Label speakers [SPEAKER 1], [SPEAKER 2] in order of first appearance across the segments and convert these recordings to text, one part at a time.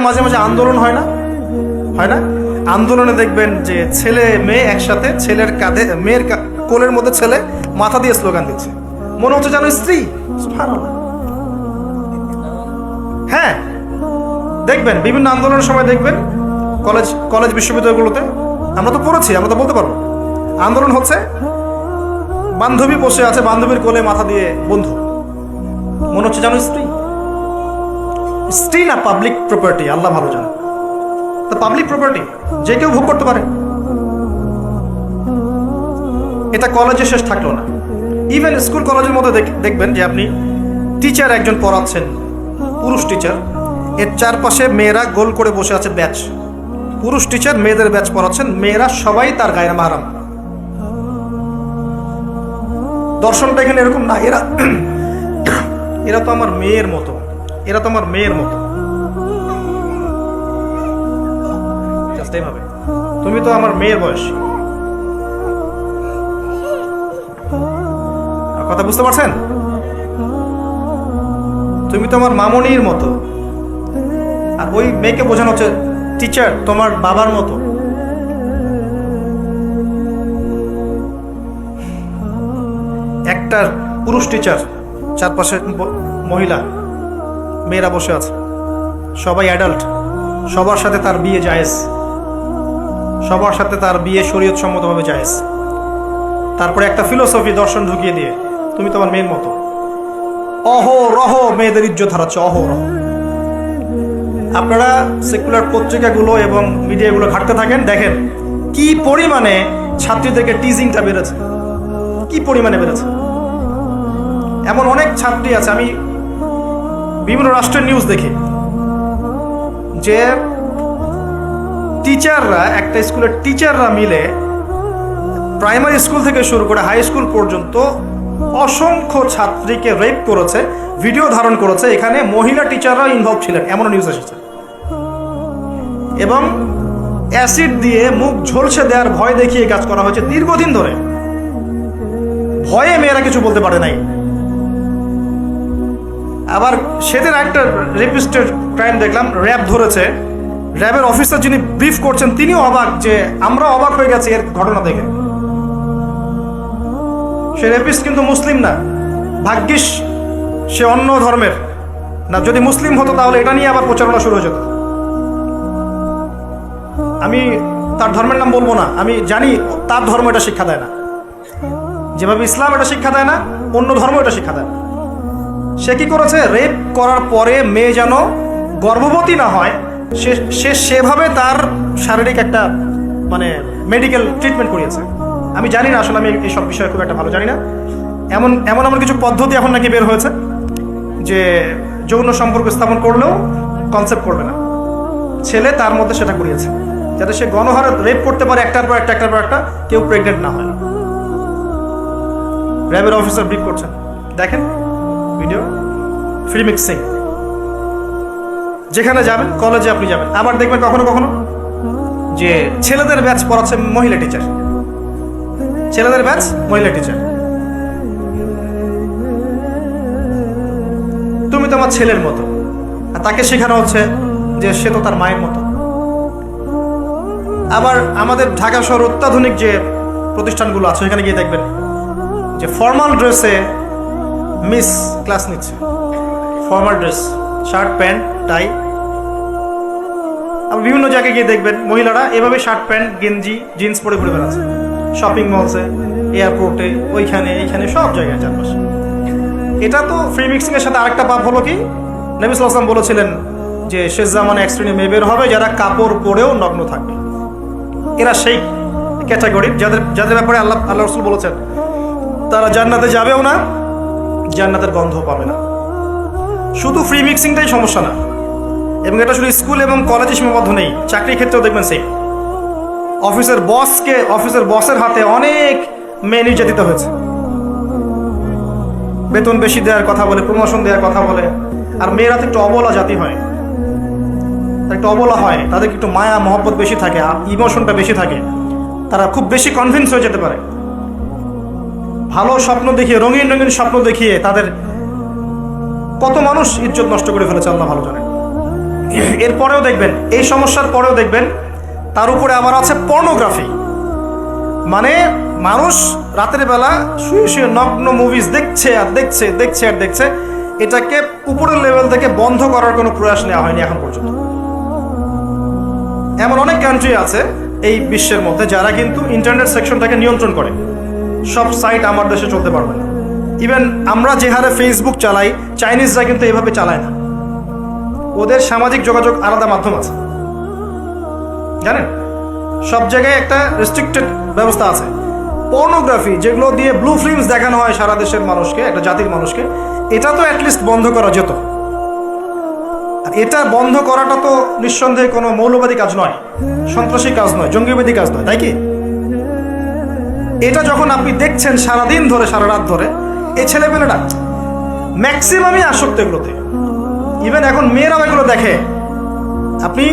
[SPEAKER 1] মাঝে মাঝে আন্দোলন হয় না? হয় না? আন্দোলনে দেখবেন যে ছেলে, মেয়ে একসাথে ছেলের কাঁধে, মেয়ের কোলের মধ্যে ছেলে মাথা দিয়ে স্লোগান দিচ্ছে। মনে হচ্ছে যেন স্ত্রী। হ্যাঁ। দেখবেন, বিভিন্ন আন্দোলনের সময় দেখবেন, কলেজ কলেজ বিশ্ববিদ্যালয়গুলোতে আমরা তো পড়েছি, আমরা তো বলতে পারব। আন্দোলন হচ্ছে বান্ধবী বসে আছে, বান্ধবীর কোলে মাথা দিয়ে বন্ধু। মনে হচ্ছে জানো স্ত্রী। স্ত্রী না পাবলিক প্রপার্টি আল্লাহ ভালো জানে। তা পাবলিক প্রপার্টি যে কেউ ভোগ করতে পারে। এটা কলেজে শেষ থাকল না। ইভেন স্কুল কলেজের মধ্যে দেখ- দেখবেন যে আপনি টিচার একজন পড়াচ্ছেন, পুরুষ টিচার এর চারপাশে মেয়েরা গোল করে বসে আছে ব্যাচ পুরুষ টিচার মেয়েদের ব্যাচ পড়াচ্ছেন, মেয়েরা সবাই তার গায়ের মাহারাম। দর্শনটা এখানে এরকম না, এরা এরা তো আমার মেয়ের মতো। এরা তোমার মেয়ের মতো। এইভাবে। তুমি তো আমার মেয়ের বয়স। কথা বুঝতে পারছেন? তুমি তো আমার মামনির মতো। আর ওই মেয়েকে বোঝানো হচ্ছে টিচার তোমার বাবার মতো। একটা পুরুষ টিচার চারপাশে মহিলা। মেয়েরা বসে আছে। সবাই অ্যাডাল্ট সবার সাথে তার বিয়ে জায়েজ। সবার সাথে তার বিয়ে শরীয়ত সম্মতভাবে জায়েজ। তারপরে একটা ফিলোসফি দর্শন ঢুকিয়ে দিয়ে, তুমি তোমার মেয়ের মতো। অহ রহ মেয়েদের ইজ্জত হারাচ্ছে অহ রহ আপনারা সেকুলার পত্রিকাগুলো এবং মিডিয়াগুলো ঘাটতে থাকেন, দেখেন কি পরিমাণে ছাত্রীদেরকে টিজিংটা বেড়েছে। কি পরিমাণে বেড়েছে। এমন অনেক ছাত্রী আছে, আমি বিভিন্ন রাষ্ট্রের নিউজ দেখি। যে টিচাররা একটা স্কুলের টিচাররা মিলে প্রাইমারি স্কুল থেকে শুরু করে হাই স্কুল পর্যন্ত অসংখ্য ছাত্রীকে রেপ করেছে ভিডিও ধারণ করেছে। এখানে মহিলা টিচাররা ইনভলভ ছিলেন, এমন নিউজ এসেছে। এবং অ্যাসিড দিয়ে মুখ ঝলসে দেওয়ার ভয় দেখিয়ে কাজ করা হয়েছে দীর্ঘদিন ধরে। ভয়ে মেয়েরা কিছু বলতে পারে নাই। আবার সেদিন একটা রেপিস্টেড ক্রাইম দেখলাম, র্যাব ধরেছে। র্যাবের অফিসার যিনি ব্রিফ করছেন, তিনিও অবাক যে আমরা অবাক হয়ে গেছি এর ঘটনা দেখে। সে রেপিস্ট কিন্তু মুসলিম না। ভাগ্যিস সে অন্য ধর্মের। না, যদি মুসলিম হতো তাহলে এটা নিয়ে আবার প্রচারণা শুরু হয়ে যেত। আমি তার ধর্মের নাম বলব না, আমি জানি তার ধর্ম এটা শিক্ষা দেয় না। যেভাবে ইসলাম এটা শিক্ষা দেয় না, অন্য ধর্ম এটা শিক্ষা দেয় না। সে কি করেছে? রেপ করার পরে মেয়ে যেন গর্ভবতী না হয়, সে সে সেভাবে তার শারীরিক একটা মানে মেডিকেল ট্রিটমেন্ট করিয়েছে। আমি জানি না আসলে আমি এই সব বিষয়ে খুব একটা ভালো জানি না। এমন এমন এমন কিছু পদ্ধতি এখন নাকি বের হয়েছে যে যৌন সম্পর্ক স্থাপন করলেও কনসেপ্ট করবে না। ছেলে তার মধ্যে সেটা করিয়েছে, যাতে সে গণহারে রেপ করতে পারে একটার পর একটা, একটার পর একটা, কেউ প্রেগনেন্ট না হয়। র্যাবের অফিসার ব্রিফ করছেন। দেখেন ভিডিও ফ্রি মিক্সিং যেখানে যাবেন কলেজে আপনি যাবেন। আবার দেখবেন কখনো কখনো যে ছেলেদের ব্যাচ পড়াচ্ছে মহিলা টিচার ছেলেদের ব্যাচ মহিলা টিচার তুমি তো আমার ছেলের মতো। আর তাকে শেখানো হচ্ছে যে সে তো তার মায়ের মতো। আবার আমাদের ঢাকা শহর অত্যাধুনিক যে প্রতিষ্ঠানগুলো আছে সেখানে গিয়ে দেখবেন যে ফর্মাল ড্রেসে মিস ক্লাস নিচ্ছে formal dress shirt pant tie আবার বিভিন্ন জায়গায় গিয়ে দেখবেন মহিলারা এভাবে শার্ট প্যান্ট গেঞ্জি জিন্স পরে ঘুরে বেড়াচ্ছে। শপিং মলসে এয়ারপোর্টে ওইখানে, এইখানে, সব জায়গায় চারপাশে। এটা তো ফ্রি মিক্সিং এর সাথে আরেকটা পাপ হলো কি? নবী সাল্লাম বলেছিলেন যে শেষ জামানে এক শ্রেণি মেয়ে বের হবে যারা কাপড় পরেও নগ্ন থাকবে। এরা সেই ক্যাটাগরির যাদের যাদের ব্যাপারে আল্লাহ আল্লাহ রসুল বলেছেন, তারা জান্নাতে যাবেও না জান্নাতের গন্ধ পাবে না। শুধু ফ্রি মিক্সিংটাই সমস্যা না। এবং এটা শুধু স্কুল এবং কলেজে সীমাবদ্ধ নেই, চাকরির ক্ষেত্রেও দেখবেন সেই অফিসের বসকে অফিসের বসের হাতে অনেক মেয়ে নির্যাতিত হয়েছে। বেতন বেশি দেওয়ার কথা বলে প্রমোশন দেওয়ার কথা বলে, আর মেয়েরা তো একটু অবলা জাতি হয়। একটু অবলা হয়, তাদের একটু মায়া, মহব্বত বেশি থাকে ইমোশনটা বেশি থাকে। তারা খুব বেশি কনভিন্স হয়ে যেতে পারে। ভালো স্বপ্ন দেখিয়ে, রঙিন রঙিন স্বপ্ন দেখিয়ে তাদের কত মানুষ ইজ্জত নষ্ট করে ফেলেছে, আল্লাহ ভালো জানে। এরপরেও দেখবেন, এই সমস্যার পরেও দেখবেন, তার উপরে আবার আছে পর্নোগ্রাফি মানে মানুষ রাতের বেলা শুয়ে শুয়ে নগ্ন মুভিজ দেখছে আর দেখছে দেখছে আর দেখছে, এটাকে উপরের লেভেল থেকে বন্ধ করার কোনো প্রয়াস নেওয়া হয়নি এখন পর্যন্ত। এমন অনেক কান্ট্রি আছে এই বিশ্বের মধ্যে যারা কিন্তু ইন্টারনেট সেকশনটাকে নিয়ন্ত্রণ করে। সব সাইট আমার দেশে চলতে পারবে না। ইভেন আমরা যে হারে ফেসবুক চালাই চাইনিজরা কিন্তু এভাবে চালায় না। ওদের সামাজিক যোগাযোগ আলাদা মাধ্যম আছে। জানেন? সব জায়গায় একটা রেস্ট্রিক্টেড ব্যবস্থা আছে। পর্নোগ্রাফি যেগুলো দিয়ে ব্লু ফিল্মস দেখানো হয় সারা দেশের মানুষকে, একটা জাতির মানুষকে, এটা তো অ্যাটলিস্ট বন্ধ করা যেত। এটা বন্ধ করাটা তো নিঃসন্দেহে কোনো মৌলবাদী কাজ নয়। সন্ত্রাসী কাজ নয়, জঙ্গিবাদী কাজ নয়, তাই কি? এটা যখন আপনি দেখছেন সারাদিন ধরে, সারা রাত ধরে, এই ছেলেপেলেটা ম্যাক্সিমামই আসক্ত এগুলোতে। ইভেন এখন মেয়েরাও এগুলো দেখে। আপনি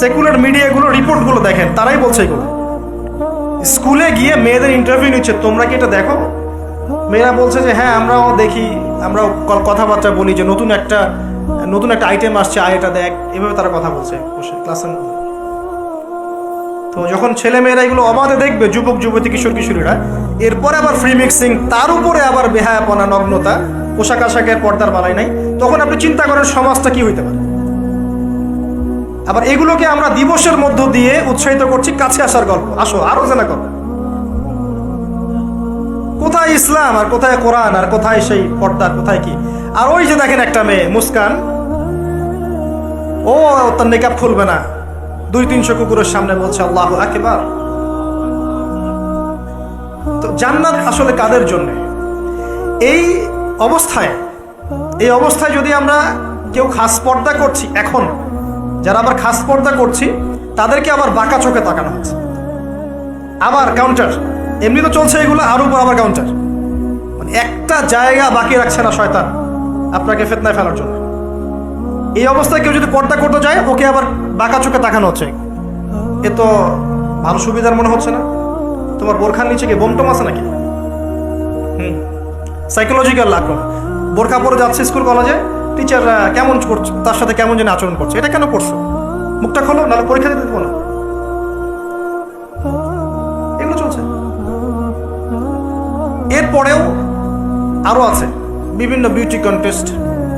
[SPEAKER 1] সেকুলার মিডিয়াগুলো রিপোর্টগুলো দেখেন, তারাই বলছে এগুলো। স্কুলে গিয়ে মেয়েদের ইন্টারভিউ নিচ্ছে, তোমরা কি এটা দেখো? মেয়েরা বলছে যে হ্যাঁ আমরাও দেখি, আমরাও কথাবার্তা বলি যে, নতুন একটা নতুন একটা আইটেম আসছে, আয় এটা দেখ। এভাবে তারা কথা বলছে বসে ক্লাসে তো যখন ছেলে মেয়েরা এগুলো অবাধে দেখবে, যুবক, যুবতী, কিশোর, কিশোরীরা, এরপরে আবার ফ্রি মিক্সিং তার উপরে আবার বেহায়াপনা, নগ্নতা, পোশাক আশাকের পর্দার বালাই নাই, তখন আপনি চিন্তা করেন সমাজটা কি হইতে পারে। আবার এগুলোকে আমরা দিবসের মধ্য দিয়ে উৎসাহিত করছি, কাছে আসার গল্প। আসো, আরও জানা করো। কোথায় ইসলাম আর কোথায় কোরআন আর কোথায় সেই পর্দা, কোথায় কি? আর ওই যে দেখেন একটা মেয়ে, মুস্কান। ও, তার নেকাব খুলবে না। দুই তিনশো কুকুরের সামনে বলছে, আল্লাহ একেবার তো জান্নাত আসলে কাদের জন্য? এই অবস্থায় এই অবস্থায় যদি আমরা কেউ খাস পর্দা করছি, এখন, যারা আবার খাস পর্দা করছি, তাদেরকে আবার বাঁকা চোখে তাকানো হচ্ছে। আবার কাউন্টার এমনি তো চলছে এগুলো, আর উপর আবার কাউন্টার মানে একটা জায়গা বাকি রাখছে না শয়তান, আপনাকে ফেতনায় ফেলার জন্য। এই অবস্থায় কেউ যদি পর্দা করতে যায়, ওকে আবার বাঁকা চোখে তাকানো হচ্ছে। এ তো ভালো সুবিধার মনে হচ্ছে না। তোমার বোরখার নিচে কি বোমটম আছে নাকি? হুম। সাইকোলজিক্যাল আক্রমণ বোরখা পরে যাচ্ছে স্কুল, কলেজে। টিচার কেমন করছে, তার সাথে কেমন যেন আচরণ করছে? এটা কেন করছ? মুখটা খোলো, নাহলে পরীক্ষা দিতে দেবো না। এগুলো চলছে। এরপরেও আরও আছে। বিভিন্ন beauty contest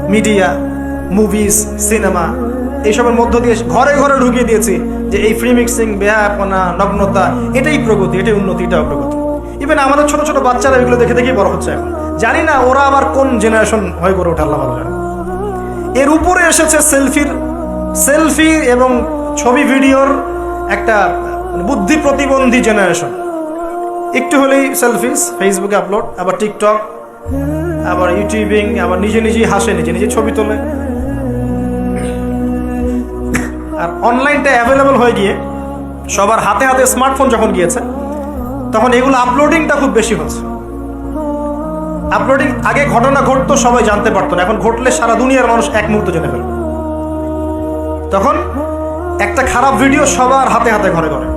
[SPEAKER 1] media movies cinema এইসবের মধ্য দিয়ে ঘরে ঘরে ঢুকিয়ে দিয়েছি যে এই ফ্রি মিক্সিং বেহাপনা নগ্নতা, এটাই প্রগতি, এটাই উন্নতি, এটাও প্রগতি। ইভেন আমাদের ছোট ছোট বাচ্চারা এগুলো দেখে দেখেই বড় হচ্ছে এখন। জানি না ওরা আবার কোন জেনারেশন হয়ে গড়ে ওঠে, আল্লাহ এর উপরে এসেছে সেলফির সেলফি এবং ছবি ভিডিওর একটা বুদ্ধি প্রতিবন্ধী জেনারেশন একটু হলেই সেলফিস ফেসবুকে আপলোড আবার টিকটক আবার ইউটিউবিং আবার নিজে নিজেই হাসে, নিজে নিজে ছবি তোলে। আর অনলাইনটা অ্যাভেলেবল হয়ে গিয়ে সবার হাতে হাতে স্মার্টফোন যখন গিয়েছে, তখন এগুলো আপলোডিংটা খুব বেশি হচ্ছে। আপলোডিং আগে ঘটনা ঘটতো, সবাই জানতে পারতো না। এখন ঘটলে সারা দুনিয়ার মানুষ এক মুহূর্ত জেনে ফেলবে। তখন একটা খারাপ ভিডিও সবার হাতে হাতে ঘরে ঘরে।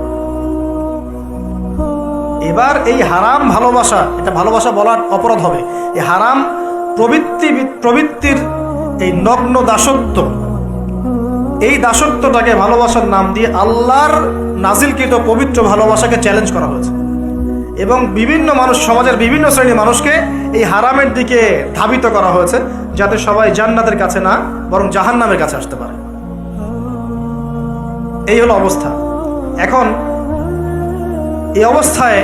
[SPEAKER 1] এবার এই হারাম ভালোবাসা, এটা ভালোবাসা বলার অপরাধ হবে। এই হারাম প্রবৃত্তি, প্রবৃত্তির এই নগ্ন দাসত্ব এই দাসত্বটাকে ভালোবাসার নাম দিয়ে আল্লাহর নাজিলকৃত পবিত্র ভালোবাসাকে চ্যালেঞ্জ করা হয়েছে। এবং বিভিন্ন মানুষ, সমাজের বিভিন্ন শ্রেণির মানুষকে এই হারামের দিকে ধাবিত করা হয়েছে, যাতে সবাই জান্নাতের কাছে না, বরং জাহান্নামের কাছে আসতে পারে। এই হলো অবস্থা। এখন এই অবস্থায়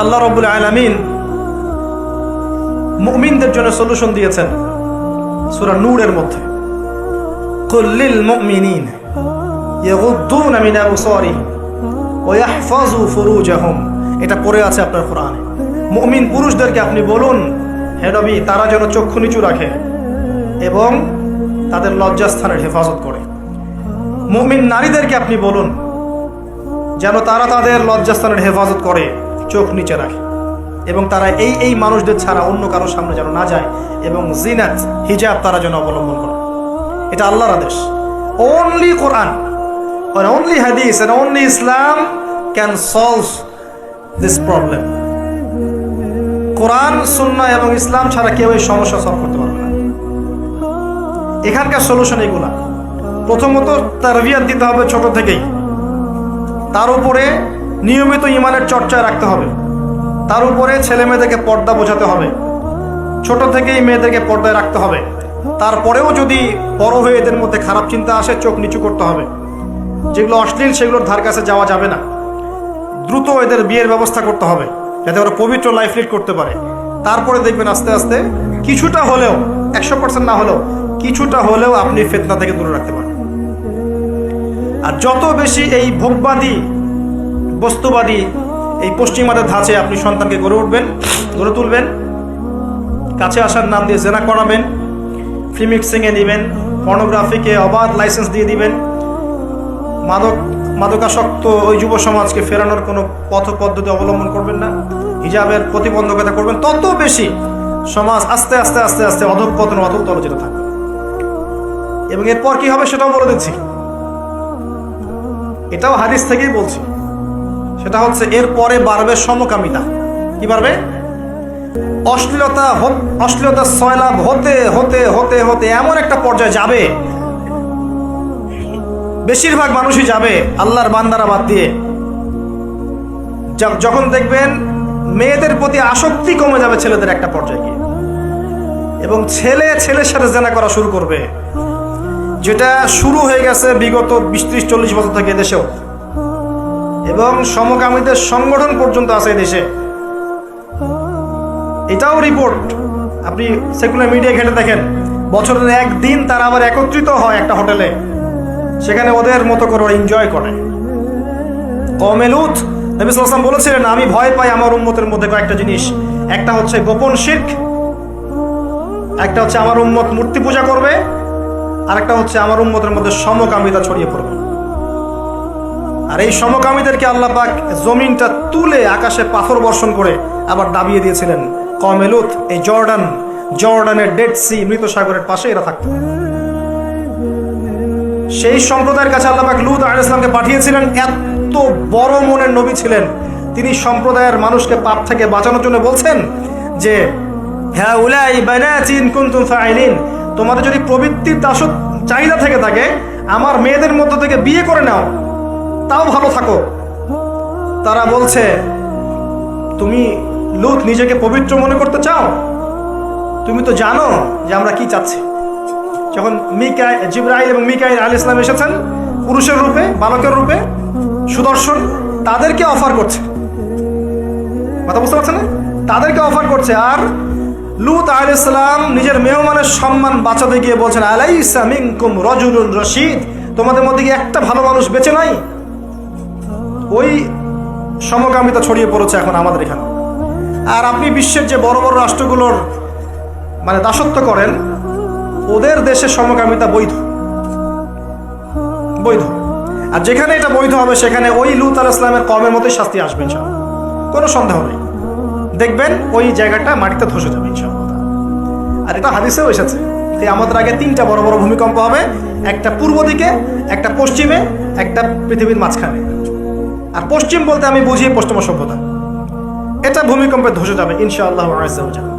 [SPEAKER 1] আল্লাহ রবুল আলমিন মুমিনদের জন্য সলিউশন দিয়েছেন সুরা নূরের মধ্যে। কুল্লিল মুমিনিন ইয়াগুদ্দুনা মিন আবসারিহিম ওয়া ইয়াহফাযু এটা পড়ে আছে আপনার কোরআনে। মুমিন পুরুষদেরকে আপনি বলুন, হে নবী, তারা যেন চক্ষু নিচু রাখে এবং তাদের লজ্জাস্থানের হেফাজত করে। মুমিন নারীদেরকে আপনি বলুন, যেন তারা তাদের লজ্জাস্থানের হেফাজত করে, চোখ নিচে রাখে এবং তারা এই এই মানুষদের ছাড়া অন্য কারোর সামনে যেন না যায় এবং জিনাত, হিজাব তারা যেন অবলম্বন করে। এটা আল্লাহর আদেশ। Only Quran only hadith and only Islam can solve this problem. কোরআন সুন্নাহ এবং ইসলাম ছাড়া কেউ এই সমস্যা সলভ করতে পারবে না। এখানকার সলিউশন এগুলা। প্রথমত তারবিয়াত দিতে হবে ছোট থেকেই। তার উপরে নিয়মিত ইমানের চর্চায় রাখতে হবে। তার উপরে ছেলে মেয়েদেরকে পর্দা বোঝাতে হবে। ছোট থেকেই মেয়েদেরকে পর্দায় রাখতে হবে। তারপরেও যদি বড় হয়ে এদের মধ্যে খারাপ চিন্তা আসে, চোখ নিচু করতে হবে। যেগুলো অশ্লীল, সেগুলোর ধার কাছে যাওয়া যাবে না। দ্রুত এদের বিয়ের ব্যবস্থা করতে হবে, যাতে ওরা পবিত্র লাইফ লিড করতে পারে। তারপরে দেখবেন আস্তে আস্তে কিছুটা হলেও, একশো পার্সেন্ট না হলেও, কিছুটা হলেও আপনি ফেতনা থেকে দূরে রাখতে পারেন। আর যত বেশি এই ভোগবাদী, বস্তুবাদী এই পশ্চিমাদের ধাঁচে আপনি সন্তানকে গড়ে উঠবেন, গড়ে তুলবেন, কাছে আসার নাম দিয়ে জেনা করাবেন ফ্রি মিক্সিংয়ে নেবেন পর্নোগ্রাফিকে অবাধ লাইসেন্স দিয়ে দিবেন। মাদক মাদকাসক্ত ওই যুব সমাজকে ফেরানোর কোনো পথ পদ্ধতি অবলম্বন করবেন না। হিজাবের প্রতিবন্ধকতা করবেন। তত বেশি সমাজ আস্তে আস্তে আস্তে আস্তে অধঃপতন অতল তল যেতে থাকবে। এবং এরপর কি হবে সেটাও বলে দিচ্ছি। এটাও হাদিস থেকেই বলছি। সেটা হচ্ছে, এরপরে বাড়বে সমকামিতা। কি বাড়বে? অশ্লীলতা অশ্লীলতা সয়লাভ হতে হতে হতে হতে এমন একটা পর্যায়ে যাবে। বেশিরভাগ মানুষই যাবে আল্লাহর বান্দারা বাদ দিয়ে। যখন দেখবেন মেয়েদের প্রতি আসক্তি কমে যাবে ছেলেদের একটা পর্যায়ে গিয়ে। এবং ছেলে ছেলের সাথে জেনা করা শুরু করবে। যেটা শুরু হয়ে গেছে বিগত বিশ, ত্রিশ, চল্লিশ বছর থেকে দেশেও এবং সমকামীদের সংগঠন পর্যন্ত আছে দেশে এটাও রিপোর্ট আপনি সেকুলার মিডিয়া ঘেটে দেখেন বছরের একদিন তারা আবার একত্রিত হয় একটা হোটেলে সেখানে ওদের মতো করে এনজয় করে। কমেলুত নবী সাল্লাম বলেছিলেন, আমি ভয় পাই আমার উম্মতের মধ্যে কয়েকটা জিনিস। একটা হচ্ছে গোপন শির্ক, একটা হচ্ছে আমার উম্মত মূর্তি পূজা করবে, আর একটা হচ্ছে আমার উম্মতের মধ্যে সমকামিতা ছড়িয়ে পড়বে। আর এই সমকামীদেরকে আল্লাহ পাক জমিনটা তুলে আকাশে পাথর বর্ষণ করে আবার দাবিয়ে দিয়েছিলেন কমেলুত এই জর্ডান, জর্ডানের ডেড সি মৃত সাগরের পাশে এরা থাকতো। সেই সম্প্রদায়ের কাছে আল্লাহ পাক লুত আলাইহিস ইসলামকে পাঠিয়েছিলেন, এত বড় মনের নবী ছিলেন। তিনি সম্প্রদায়ের মানুষকে পাপ থেকে বাঁচানোর জন্য বলছেন যে হ্যাঁ তোমাদের যদি প্রবৃত্তির দাস চাহিদা থেকে থাকে, আমার মেয়েদের মধ্য থেকে বিয়ে করে নাও, তাও ভালো থাকো। তারা বলছে, তুমি লুত নিজেকে পবিত্র মনে করতে চাও? তুমি তো জানো যে আমরা কি চাচ্ছি। যখন মিকাই, জিব্রাইল এবং মিকাইল আল ইসলাম এসেছেন, পুরুষের রূপে, বালকের রূপে, সুদর্শন তাদেরকে অফার করছে। কথা বুঝতে পারছেন তাদেরকে অফার করছে। আর লুত আল ইসলাম নিজের মেহমানের সম্মান বাঁচাতে গিয়ে বলছেন, আলাইসা মিনকুম রজুলুন রশিদ। তোমাদের মধ্যে কি একটা ভালো মানুষ বেঁচে নাই? ওই সমকামিতা ছড়িয়ে পড়েছে এখন আমাদের এখানে। আর আপনি বিশ্বের যে বড় বড় রাষ্ট্রগুলোর মানে দাসত্ব করেন, ওদের দেশে সমকামিতা বৈধ। বৈধ। আর যেখানে এটা বৈধ হবে, সেখানে ওই লুত আল ইসলামের কমের মতোই শাস্তি আসবে কোনো সন্দেহ নেই। দেখবেন, ওই জায়গাটা মাটিতে ধসে যাবে আর এটা হাদিসেও এসেছে আমাদের আগে তিনটা বড় বড় ভূমিকম্প হবে, একটা পূর্ব দিকে, একটা পশ্চিমে, একটা পৃথিবীর মাঝখানে। আর পশ্চিম বলতে আমি বুঝি পশ্চিম সভ্যতা। এটা ভূমিকম্পে ধসে যাবে ইনশাআল্লাহ আজ্জা ওয়া জাল।